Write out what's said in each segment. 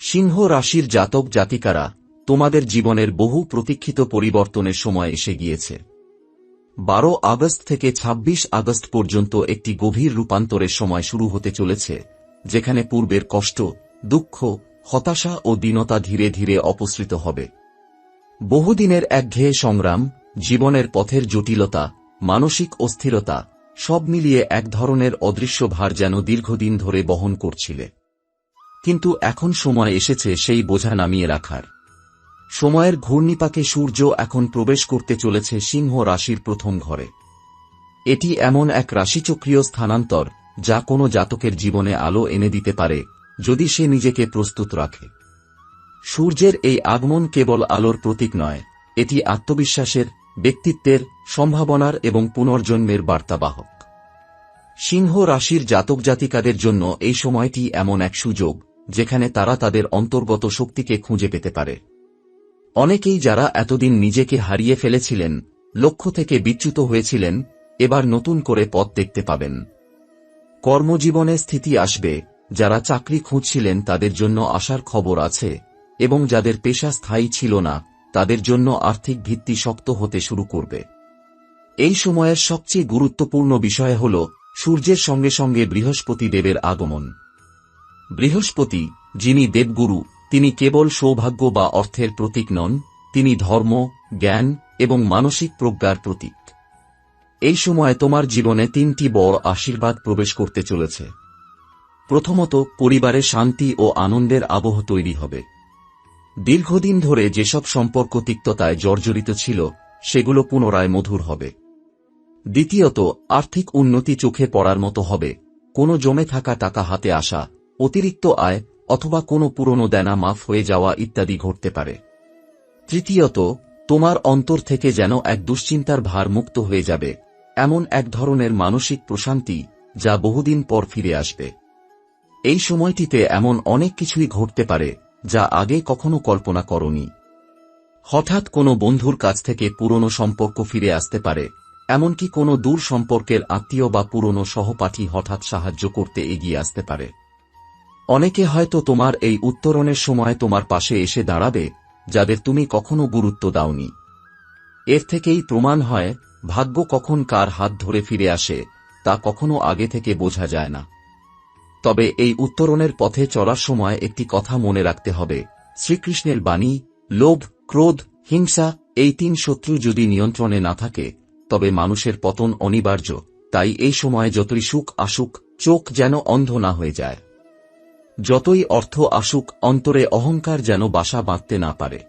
সিংহ রাশির জাতক জাতিকারা, তোমাদের জীবনের বহু প্রতীক্ষিত পরিবর্তনের সময় এসে গিয়েছে। বারো আগস্ট থেকে ২৬ আগস্ট পর্যন্ত একটি গভীর রূপান্তরের সময় শুরু হতে চলেছে, যেখানে পূর্বের কষ্ট, দুঃখ, হতাশা ও দীনতা ধীরে ধীরে অপসৃত হবে। বহুদিনের একঘেয়ে সংগ্রাম, জীবনের পথের জটিলতা, মানসিক অস্থিরতা, সব মিলিয়ে এক ধরনের অদৃশ্য ভার যেন দীর্ঘদিন ধরে বহন করছিলে। কিন্তু এখন সময় এসেছে সেই বোঝা নামিয়ে রাখার। সময়ের ঘূর্ণিপাকে সূর্য এখন প্রবেশ করতে চলেছে সিংহ রাশির প্রথম ঘরে। এটি এমন এক রাশিচক্রীয় স্থানান্তর, যা কোনো জাতকের জীবনে আলো এনে দিতে পারে, যদি সে নিজেকে প্রস্তুত রাখে। সূর্যের এই আগমন কেবল আলোর প্রতীক নয়, এটি আত্মবিশ্বাসের, ব্যক্তিত্বের, সম্ভাবনার এবং পুনর্জন্মের বার্তাবাহক। সিংহ রাশির জাতক জাতিকাদের জন্য এই সময়টি এমন এক সুযোগ যেখানে তারা তাদের অন্তর্গত শক্তিকে খুঁজে পেতে পারে। অনেকেই যারা এতদিন নিজেকে হারিয়ে ফেলেছিলেন, লক্ষ্য থেকে বিচ্যুত হয়েছিলেন, এবার নতুন করে পথ দেখতে পাবেন। কর্মজীবনে স্থিতি আসবে, যারা চাকরি খুঁজছিলেন তাদের জন্য আসার খবর আছে, এবং যাদের পেশা স্থায়ী ছিল না, তাদের জন্য আর্থিক ভিত্তি শক্ত হতে শুরু করবে। এই সময়ের সবচেয়ে গুরুত্বপূর্ণ বিষয় হল সূর্যের সঙ্গে সঙ্গে বৃহস্পতি দেবের আগমন। বৃহস্পতি, যিনি দেবগুরু, তিনি কেবল সৌভাগ্য বা অর্থের প্রতীক নন, তিনি ধর্ম, জ্ঞান এবং মানসিক প্রজ্ঞার প্রতীক। এই সময় তোমার জীবনে তিনটি বড় আশীর্বাদ প্রবেশ করতে চলেছে। প্রথমত, পরিবারে শান্তি ও আনন্দের আবহ তৈরি হবে। দীর্ঘদিন ধরে যেসব সম্পর্ক তিক্ততায় জর্জরিত ছিল, সেগুলো পুনরায় মধুর হবে। দ্বিতীয়ত, আর্থিক উন্নতি চোখে পড়ার মতো হবে। কোনো জমে থাকা টাকা হাতে আসা অতিরিক্ত আয় অথবা কোনো পুরনো দেনা মাফ হয়ে যাওয়া ইত্যাদি ঘটতে পারে। তৃতীয়ত, তোমার অন্তর থেকে যেন এক দুশ্চিন্তার ভার মুক্ত হয়ে যাবে, এমন এক ধরনের মানসিক প্রশান্তি যা বহুদিন পর ফিরে আসবে। এই সময়টিতে এমন অনেক কিছুই ঘটতে পারে যা আগে কখনো কল্পনা করনি। হঠাৎ কোনো বন্ধুর কাছ থেকে পুরনো সম্পর্ক ফিরে আসতে পারে, এমনকি কোনো দূর সম্পর্কের আত্মীয় বা পুরনো সহপাঠী হঠাৎ সাহায্য করতে এগিয়ে আসতে পারে। অনেকে হয়তো তোমার এই উত্তরণের সময় তোমার পাশে এসে দাঁড়াবে, যাদের তুমি কখনো গুরুত্ব দাওনি। এর থেকেই প্রমাণ হয়, ভাগ্য কখন কার হাত ধরে ফিরে আসে, তা কখনো আগে থেকে বোঝা যায় না। তবে এই উত্তরণের পথে চলার সময় একটি কথা মনে রাখতে হবে, শ্রীকৃষ্ণের বাণী, লোভ, ক্রোধ, হিংসা, এই তিন শত্রু যদি নিয়ন্ত্রণে না থাকে, তবে মানুষের পতন অনিবার্য, তাই এই সময় যতই সুখ আসুক, চোখ যেন অন্ধ না হয়ে যায়। যতই অর্থ আসুক, অন্তরে অহংকার যেন বাসা বাঁধতে না পারে।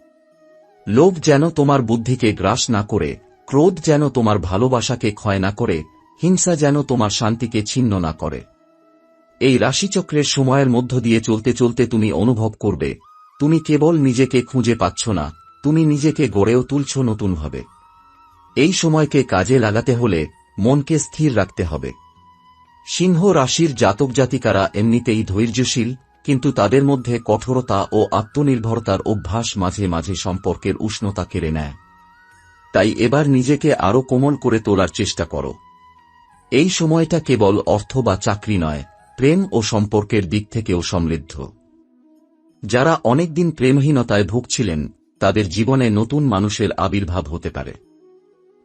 লোভ যেন তোমার বুদ্ধিকে গ্রাস না করে, ক্রোধ যেন তোমার ভালোবাসাকে ক্ষয় না করে, হিংসা যেন তোমার শান্তিকে ছিন্ন না করে। এই রাশিচক্রের সময়ের মধ্য দিয়ে চলতে চলতে তুমি অনুভব করবে, তুমি কেবল নিজেকে খুঁজে পাচ্ছ না, তুমি নিজেকে গড়েও তুলছ নতুনভাবে। এই সময়কে কাজে লাগাতে হলে মনকে স্থির রাখতে হবে। সিংহ রাশির জাতক জাতিকারা এমনিতেই ধৈর্যশীল, কিন্তু তাদের মধ্যে কঠোরতা ও আত্মনির্ভরতার অভ্যাস মাঝে মাঝে সম্পর্কের উষ্ণতা কেড়ে নেয়। তাই এবার নিজেকে আরও কোমল করে তোলার চেষ্টা করো। এই সময়টা কেবল অর্থ বা চাকরি নয়, প্রেম ও সম্পর্কের দিক থেকেও সমৃদ্ধ। যারা অনেকদিন প্রেমহীনতায় ভুগছিলেন, তাদের জীবনে নতুন মানুষের আবির্ভাব হতে পারে।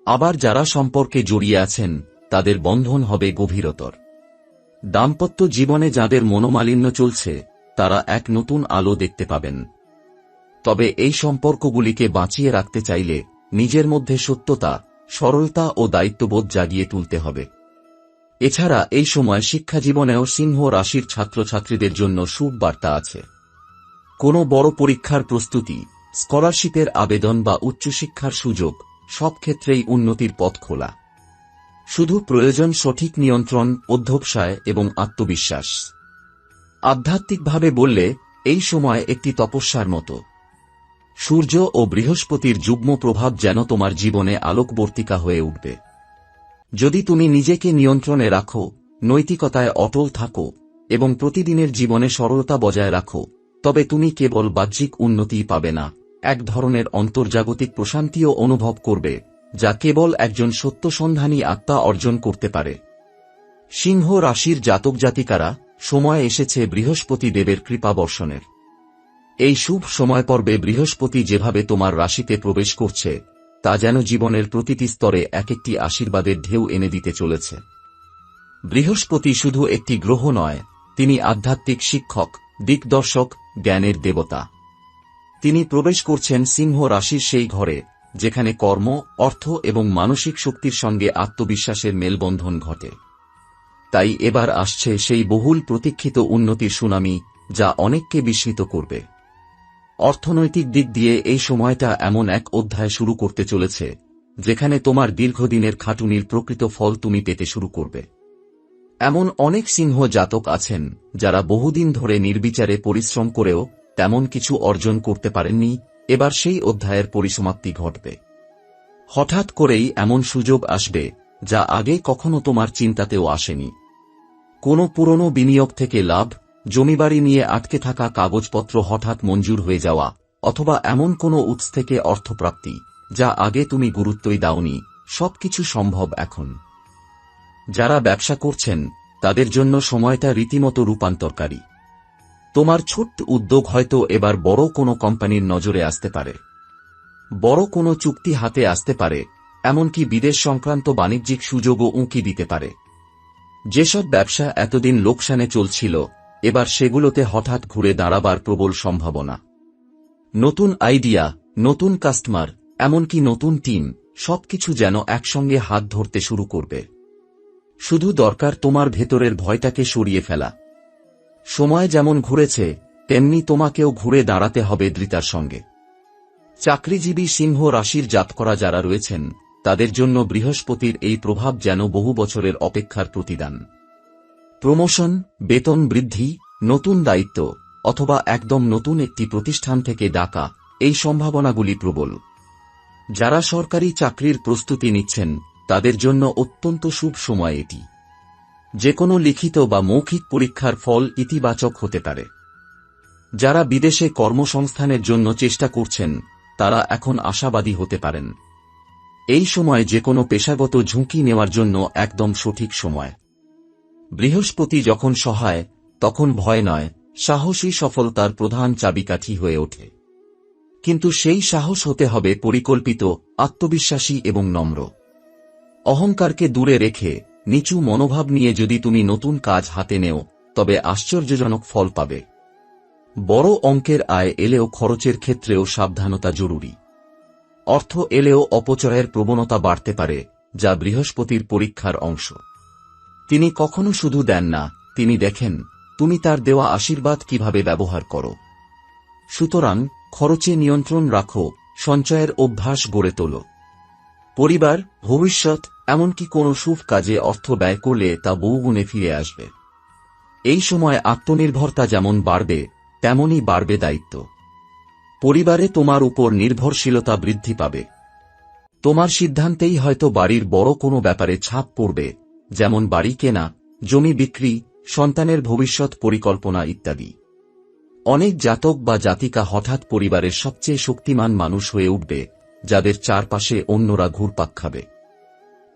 আবার যারা সম্পর্কে জড়িয়ে আছেন, তাদের বন্ধন হবে গভীরতর। দাম্পত্য জীবনে যাদের মনোমালিন্য চলছে, তারা এক নতুন আলো দেখতে পাবেন। তবে এই সম্পর্কগুলিকে বাঁচিয়ে রাখতে চাইলে নিজের মধ্যে সত্যতা, সরলতা ও দায়িত্ববোধ জাগিয়ে তুলতে হবে। এছাড়া এই সময় শিক্ষা জীবনেও সিংহ রাশির ছাত্রছাত্রীদের জন্য সুখ বার্তা আছে। কোনো বড় পরীক্ষার প্রস্তুতি, স্কলারশিপের আবেদন বা উচ্চশিক্ষার সুযোগ সব ক্ষেত্রেই উন্নতির পথ খোলা। শুধু প্রয়োজন সঠিক নিয়ন্ত্রণ, অধ্যবসায় এবং আত্মবিশ্বাস। আধ্যাত্মিকভাবে বললে, এই সময় একটি তপস্যার মতো। সূর্য ও বৃহস্পতির যুগ্ম প্রভাব যেন তোমার জীবনে আলোকবর্তিকা হয়ে উঠবে। যদি তুমি নিজেকে নিয়ন্ত্রণে রাখো, নৈতিকতায় অটল থাকো এবং প্রতিদিনের জীবনে সরলতা বজায় রাখো, তবে তুমি কেবল বাহ্যিক উন্নতিই পাবে না, এক ধরনের অন্তর্জাগতিক প্রশান্তিও অনুভব করবে। যা কেবল একজন সত্যসন্ধানী আত্মা অর্জন করতে পারে। সিংহ রাশির জাতক জাতিকারা সময় এসেছে বৃহস্পতি দেবের কৃপা বর্ষণের। এই শুভ সময় পর্বে বৃহস্পতি যেভাবে তোমার রাশিতে প্রবেশ করছে, তা যেন জীবনের প্রতিটি স্তরে এক একটি আশীর্বাদের ঢেউ এনে দিতে চলেছে। বৃহস্পতি শুধু একটি গ্রহ নয়, তিনি আধ্যাত্মিক শিক্ষক, দিকদর্শক, জ্ঞানের দেবতা। তিনি প্রবেশ করছেন সিংহ রাশির সেই ঘরে যেখানে কর্ম, অর্থ এবং মানসিক শক্তির সঙ্গে আত্মবিশ্বাসের মেলবন্ধন ঘটে। তাই এবার আসছে সেই বহুল প্রতীক্ষিত উন্নতির সুনামি যা অনেককে বিস্মিত করবে। অর্থনৈতিক দিক দিয়ে এই সময়টা এমন এক অধ্যায় শুরু করতে চলেছে, যেখানে তোমার দীর্ঘদিনের খাটুনির প্রকৃত ফল তুমি পেতে শুরু করবে। এমন অনেক সিংহ জাতক আছেন, যারা বহুদিন ধরে নির্বিচারে পরিশ্রম করেও তেমন কিছু অর্জন করতে পারেননি এবার সেই অধ্যায়ের পরিসমাপ্তি ঘটবে। হঠাৎ করেই এমন সুযোগ আসবে, যা আগে কখনো তোমার চিন্তাতেও আসেনি। কোনো পুরনো বিনিয়োগ থেকে লাভ, জমিবাড়ি নিয়ে আটকে থাকা কাগজপত্র হঠাৎ মঞ্জুর হয়ে যাওয়া, অথবা এমন কোনো উৎস থেকে অর্থপ্রাপ্তি, যা আগে তুমি গুরুত্বই দাওনি, সবকিছু সম্ভব এখন। যারা ব্যবসা করছেন, তাদের জন্য সময়টা রীতিমতো রূপান্তরকারী। তোমার ছোট্ট উদ্যোগ হয়তো এবার বড় কোনো কোম্পানির নজরে আসতে পারে। বড় কোনো চুক্তি হাতে আসতে পারে, এমনকি বিদেশ সংক্রান্ত বাণিজ্যিক সুযোগও উঁকি দিতে পারে। যেসব ব্যবসা এতদিন লোকসানে চলছিল, এবার সেগুলোতে হঠাৎ ঘুরে দাঁড়াবার প্রবল সম্ভাবনা। নতুন আইডিয়া, নতুন কাস্টমার, এমনকি নতুন টিম, সবকিছু যেন একসঙ্গে হাত ধরতে শুরু করবে। শুধু দরকার তোমার ভেতরের ভয়টাকে সরিয়ে ফেলা। সময় যেমন ঘুরেছে, তেমনি তোমাকেও ঘুরে দাঁড়াতে হবে দৃতার সঙ্গে। চাকরিজীবী সিংহ রাশির জাত করা যারা রয়েছেন, তাদের জন্য বৃহস্পতির এই প্রভাব যেন বহু বছরের অপেক্ষার প্রতিদান। প্রমোশন, বেতন বৃদ্ধি, নতুন দায়িত্ব, অথবা একদম নতুন একটি প্রতিষ্ঠান থেকে ডাকা, এই সম্ভাবনাগুলি প্রবল। যারা সরকারি চাকরির প্রস্তুতি নিচ্ছেন, তাদের জন্য অত্যন্ত শুভ সময় এটি। যে কোনো লিখিত বা মৌখিক পরীক্ষার ফল ইতিবাচক হতে পারে। যারা বিদেশে কর্মসংস্থানের জন্য চেষ্টা করছেন, তারা এখন আশাবাদী হতে পারেন। এই সময় যে কোনো পেশাগত ঝুঁকি নেওয়ার জন্য একদম সঠিক সময়। বৃহস্পতি যখন সহায়, তখন ভয় নয়, সাহসী সফলতার প্রধান চাবিকাঠি হয়ে ওঠে। কিন্তু সেই সাহস হতে হবে পরিকল্পিত, আত্মবিশ্বাসী এবং নম্র। অহংকারকে দূরে রেখে নিচু মনোভাব নিয়ে যদি তুমি নতুন কাজ হাতে নেও, তবে আশ্চর্যজনক ফল পাবে। বড় অঙ্কের আয় এলেও খরচের ক্ষেত্রেও সাবধানতা জরুরি। অর্থ এলেও অপচয়ের প্রবণতা বাড়তে পারে, যা বৃহস্পতির পরীক্ষার অংশ। তিনি কখনো শুধু দেন না, তিনি দেখেন, তুমি তার দেওয়া আশীর্বাদ কীভাবে ব্যবহার করো। সুতরাং খরচে নিয়ন্ত্রণ রাখো, সঞ্চয়ের অভ্যাস গড়ে তোলো। পরিবার, ভবিষ্যৎ, এমনকি কোনো শুভ কাজে অর্থ ব্যয় করলে তা বহুগুণে ফিরে আসবে। এই সময় আত্মনির্ভরতা যেমন বাড়বে, তেমনই বাড়বে দায়িত্ব। পরিবারে তোমার উপর নির্ভরশীলতা বৃদ্ধি পাবে। তোমার সিদ্ধান্তেই হয়তো বাড়ির বড় কোনো ব্যাপারে ছাপ পড়বে, যেমন বাড়ি কেনা, জমি বিক্রি, সন্তানের ভবিষ্যৎ পরিকল্পনা ইত্যাদি। অনেক জাতক বা জাতিকা হঠাৎ পরিবারের সবচেয়ে শক্তিমান মানুষ হয়ে উঠবে যাদের চারপাশে অন্যরা ঘুরপাক খাবে।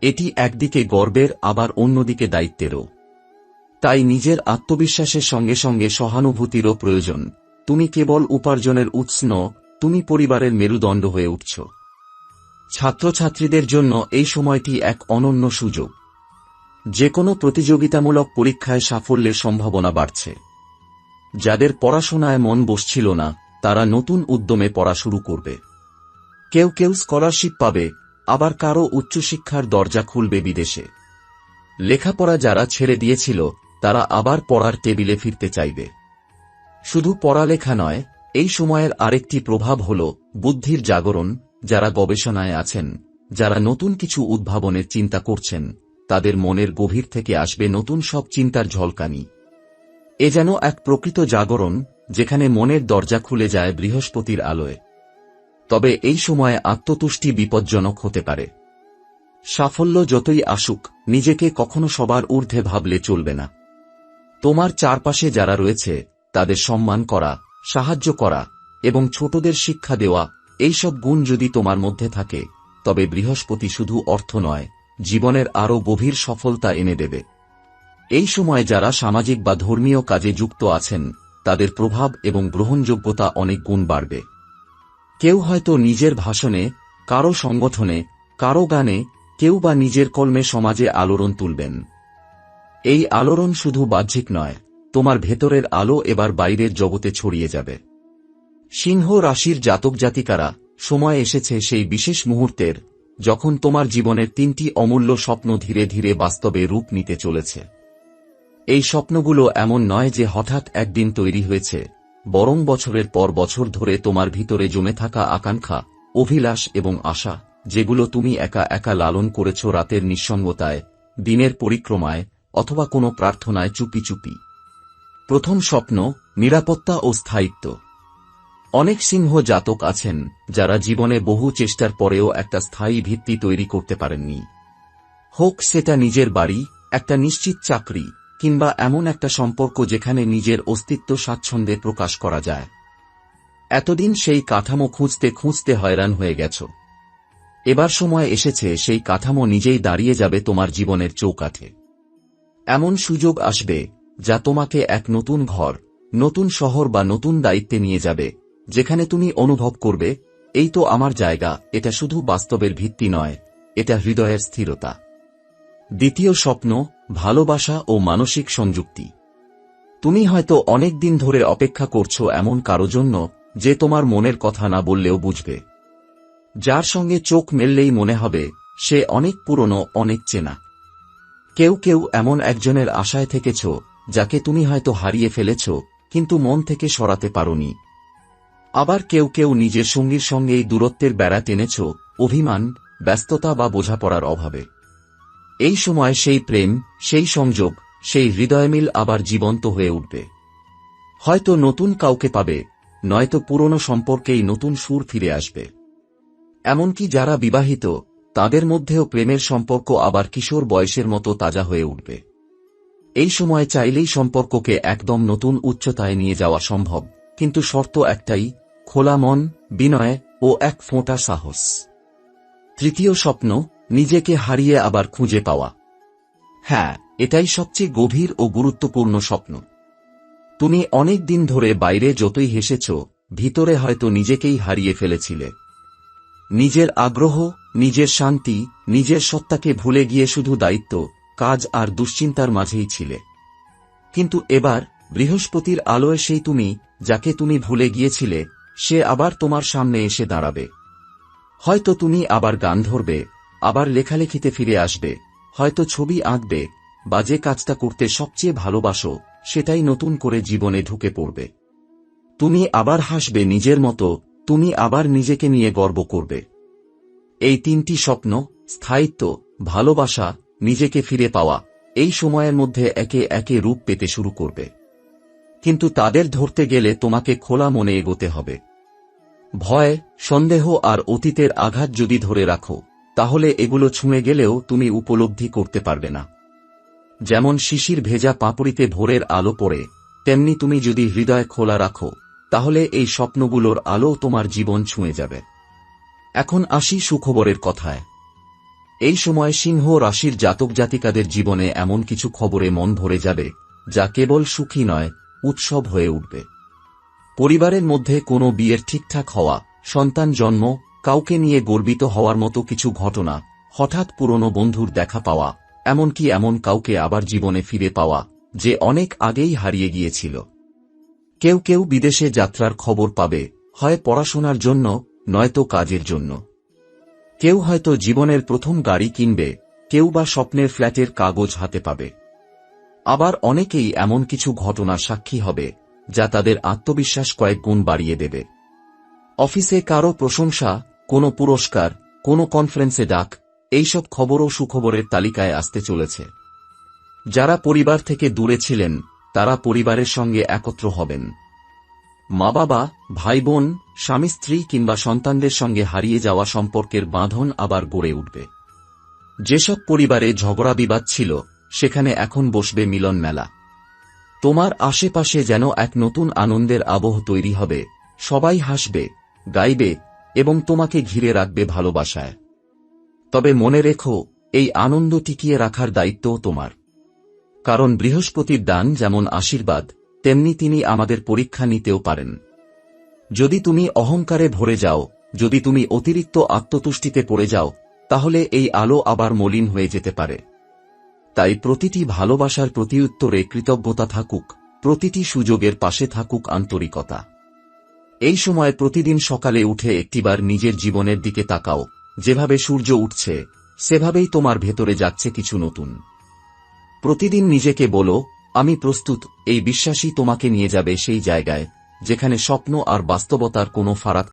এটি একদিকে গর্বের, আবার অন্যদিকে দায়িত্বেরও। তাই নিজের আত্মবিশ্বাসের সঙ্গে সঙ্গে সহানুভূতিরও প্রয়োজন। তুমি কেবল উপার্জনের উৎস তুমি পরিবারের মেরুদণ্ড হয়ে উঠছ। ছাত্রছাত্রীদের জন্য এই সময়টি এক অনন্য সুযোগ। যে কোনো প্রতিযোগিতামূলক পরীক্ষায় সাফল্যের সম্ভাবনা বাড়ছে। যাদের পড়াশোনায় মন বসছিল না, তারা নতুন উদ্যমে পড়া শুরু করবে। কেউ কেউ স্কলারশিপ পাবে, আবার কারও উচ্চশিক্ষার দরজা খুলবে বিদেশে। লেখাপড়া যারা ছেড়ে দিয়েছিল, তারা আবার পড়ার টেবিলে ফিরতে চাইবে। শুধু পড়ালেখা নয়, এই সময়ের আরেকটি প্রভাব হল বুদ্ধির জাগরণ, যারা গবেষণায় আছেন, যারা নতুন কিছু উদ্ভাবনের চিন্তা করছেন, তাদের মনের গভীর থেকে আসবে নতুন সব চিন্তার ঝলকানি। এ যেন এক প্রকৃত জাগরণ, যেখানে মনের দরজা খুলে যায় বৃহস্পতির আলোয়। তবে এই সময়ে আত্মতুষ্টি বিপজ্জনক হতে পারে। সাফল্য যতই আসুক, নিজেকে কখনো সবার ঊর্ধ্বে ভাবলে চলবে না। তোমার চারপাশে যারা রয়েছে, তাদের সম্মান করা, সাহায্য করা এবং ছোটদের শিক্ষা দেওয়া এইসব গুণ যদি তোমার মধ্যে থাকে, তবে বৃহস্পতি শুধু অর্থ নয়, জীবনের আরও গভীর সফলতা এনে দেবে। এই সময় যারা সামাজিক বা ধর্মীয় কাজে যুক্ত আছেন, তাদের প্রভাব এবং গ্রহণযোগ্যতা অনেক গুণ বাড়বে। কেউ হয়তো নিজের ভাষণে, কারও সংগঠনে, কারও গানে, কেউ বা নিজের কলমে সমাজে আলোড়ন তুলবেন। এই আলোড়ন শুধু বাহ্যিক নয়, তোমার ভেতরের আলো এবার বাইরের জগতে ছড়িয়ে যাবে। সিংহ রাশির জাতক জাতিকারা, সময় এসেছে সেই বিশেষ মুহূর্তের, যখন তোমার জীবনের তিনটি অমূল্য স্বপ্ন ধীরে ধীরে বাস্তবে রূপ নিতে চলেছে। এই স্বপ্নগুলো এমন নয় যে হঠাৎ একদিন তৈরি হয়েছে বরং বছরের পর বছর ধরে তোমার ভিতরে জমে থাকা আকাঙ্ক্ষা, অভিলাষ এবং আশা, যেগুলো তুমি একা একা লালন করেছ রাতের নিঃসঙ্গতায়, দিনের পরিক্রমায় অথবা কোনো প্রার্থনায় চুপি চুপি। প্রথম স্বপ্ন, নিরাপত্তা ও স্থায়িত্ব। অনেক সিংহ জাতক আছেন, যারা জীবনে বহু চেষ্টার পরেও একটা স্থায়ী ভিত্তি তৈরি করতে পারেননি। হোক, সেটা নিজের বাড়ি, একটা নিশ্চিত চাকরি কিংবা এমন একটা সম্পর্ক যেখানে নিজের অস্তিত্ব স্বাচ্ছন্দ্যে প্রকাশ করা যায়। এতদিন সেই কাঠামো খুঁজতে খুঁজতে হয়রান হয়ে গেছ। এবার সময় এসেছে, সেই কাঠামো নিজেই দাঁড়িয়ে যাবে তোমার জীবনের চৌকাঠে। এমন সুযোগ আসবে, যা তোমাকে এক নতুন ঘর, নতুন শহর বা নতুন দায়িত্বে নিয়ে যাবে, যেখানে তুমি অনুভব করবে, এই তো আমার জায়গা, এটা শুধু বাস্তবের ভিত্তি নয়, এটা হৃদয়ের স্থিরতা। দ্বিতীয় স্বপ্ন ভালোবাসা ও মানসিক সংযুক্তি। তুমি হয়তো অনেক দিন ধরে অপেক্ষা করছ এমন কারও জন্য যে তোমার মনের কথা না বললেও বুঝবে। যার সঙ্গে চোখ মেললেই মনে হবে, সে অনেক পুরনো, অনেক চেনা। কেউ কেউ এমন একজনের আশায় থেকেছ, যাকে তুমি হয়তো হারিয়ে ফেলেছ, কিন্তু মন থেকে সরাতে পারোনি। আবার কেউ কেউ নিজের সঙ্গীর সঙ্গেই দূরত্বের বেড়া টেনেছ, অভিমান, ব্যস্ততা বা বোঝাপড়ার অভাবে। এই সময় সেই প্রেম, সেই সংযোগ, সেই হৃদয়মিল আবার জীবন্ত হয়ে উঠবে। হয়তো নতুন কাউকে পাবে, নয়তো পুরনো সম্পর্কেই নতুন সুর ফিরে আসবে। এমনকি যারা বিবাহিত, তাদের মধ্যেও প্রেমের সম্পর্ক আবার কিশোর বয়সের মতো তাজা হয়ে উঠবে। এই সময় চাইলেই সম্পর্ককে একদম নতুন উচ্চতায় নিয়ে যাওয়া সম্ভব, কিন্তু শর্ত একটাই, খোলা মন, বিনয় ও এক ফোঁটা সাহস। তৃতীয় স্বপ্ন নিজেকে হারিয়ে আবার খুঁজে পাওয়া। হ্যাঁ এটাই সবচেয়ে গভীর ও গুরুত্বপূর্ণ স্বপ্ন। তুমি অনেক দিন ধরে বাইরে যতই হেসেছ, ভিতরে হয়তো নিজেকেই হারিয়ে ফেলেছিলে। নিজের আগ্রহ, নিজের শান্তি, নিজের সত্তাকে ভুলে গিয়ে শুধু দায়িত্ব, কাজ আর দুশ্চিন্তার মাঝেই ছিলে। কিন্তু এবার বৃহস্পতির আলোয় সেই তুমি, যাকে তুমি ভুলে গিয়েছিলে, সে আবার তোমার সামনে এসে দাঁড়াবে। হয়তো তুমি আবার গান ধরবে আবার লেখালেখিতে ফিরে আসবে। হয়তো ছবি আঁকবে বা যে কাজটা করতে সবচেয়ে ভালোবাসো, সেটাই নতুন করে জীবনে ঢুকে পড়বে। তুমি আবার হাসবে নিজের মতো, তুমি আবার নিজেকে নিয়ে গর্ব করবে। এই তিনটি স্বপ্ন, স্থায়িত্ব, ভালোবাসা, নিজেকে ফিরে পাওয়া, এই সময়ের মধ্যে একে একে রূপ পেতে শুরু করবে। কিন্তু তাদের ধরতে গেলে তোমাকে খোলা মনে এগোতে হবে। ভয়, সন্দেহ আর অতীতের আঘাত যদি ধরে রাখো তাহলে এগুলো ছুঁয়ে গেলেও তুমি উপলব্ধি করতে পারবে না। যেমন শিশির ভেজা পাপড়িতে ভোরের আলো পড়ে, তেমনি তুমি যদি হৃদয় খোলা রাখো, তাহলে এই স্বপ্নগুলোর আলো তোমার জীবন ছুঁয়ে যাবে। এখন আসি সুখবরের কথায়। এই সময় সিংহ রাশির জাতক জাতিকাদের জীবনে এমন কিছু খবরে মন ভরে যাবে, যা কেবল সুখী নয়, উৎসব হয়ে উঠবে। পরিবারের মধ্যে কোনো বিয়ের ঠিকঠাক হওয়া, সন্তান জন্ম কাউকে নিয়ে গর্বিত হওয়ার মতো কিছু ঘটনা, হঠাৎ পুরনো বন্ধুর দেখা পাওয়া, এমনকি এমন কাউকে আবার জীবনে ফিরে পাওয়া, যে অনেক আগেই হারিয়ে গিয়েছিল। কেউ কেউ বিদেশে যাত্রার খবর পাবে, হয় পড়াশোনার জন্য, নয়তো কাজের জন্য। কেউ হয়তো জীবনের প্রথম গাড়ি কিনবে, কেউ বা স্বপ্নের ফ্ল্যাটের কাগজ হাতে পাবে। আবার অনেকেই এমন কিছু ঘটনা সাক্ষী হবে, যা তাদের আত্মবিশ্বাস কয়েক গুণ বাড়িয়ে দেবে। অফিসে কারও প্রশংসা কোনো পুরস্কার, কোনো কনফারেন্সে ডাক, এইসব খবরও সুখবরের তালিকায় আসতে চলেছে। যারা পরিবার থেকে দূরে ছিলেন, তারা পরিবারের সঙ্গে একত্র হবেন। মা বাবা, ভাই বোন, স্বামী স্ত্রী কিংবা সন্তানদের সঙ্গে হারিয়ে যাওয়া সম্পর্কের বাঁধন আবার গড়ে উঠবে। যেসব পরিবারে ঝগড়া বিবাদ ছিল, সেখানে এখন বসবে মিলন মেলা। তোমার আশেপাশে যেন এক নতুন আনন্দের আবহ তৈরি হবে। সবাই হাসবে, গাইবে এবং তোমাকে ঘিরে রাখবে ভালোবাসায়। তবে মনে রেখো, এই আনন্দ টিকিয়ে রাখার দায়িত্বও তোমার। কারণ বৃহস্পতির দান যেমন আশীর্বাদ, তেমনি তিনি আমাদের পরীক্ষা নিতেও পারেন। যদি তুমি অহংকারে ভরে যাও, যদি তুমি অতিরিক্ত আত্মতুষ্টিতে পড়ে যাও, তাহলে এই আলো আবার মলিন হয়ে যেতে পারে। তাই প্রতিটি ভালোবাসার প্রতি উত্তরে কৃতজ্ঞতা থাকুক, প্রতিটি সুযোগের পাশে থাকুক আন্তরিকতা। এই সময় প্রতিদিন সকালে উঠে একটিবার নিজের জীবনের দিকে তাকাও। যেভাবে সূর্য উঠছে, সেভাবেই তোমার ভেতরে যাচ্ছে কিছু নতুন। প্রতিদিন নিজেকে বলো, আমি প্রস্তুত, এই বিশ্বাসই তোমাকে নিয়ে যাবে সেই জায়গায়, যেখানে স্বপ্ন আর বাস্তবতার কোনো ফারাক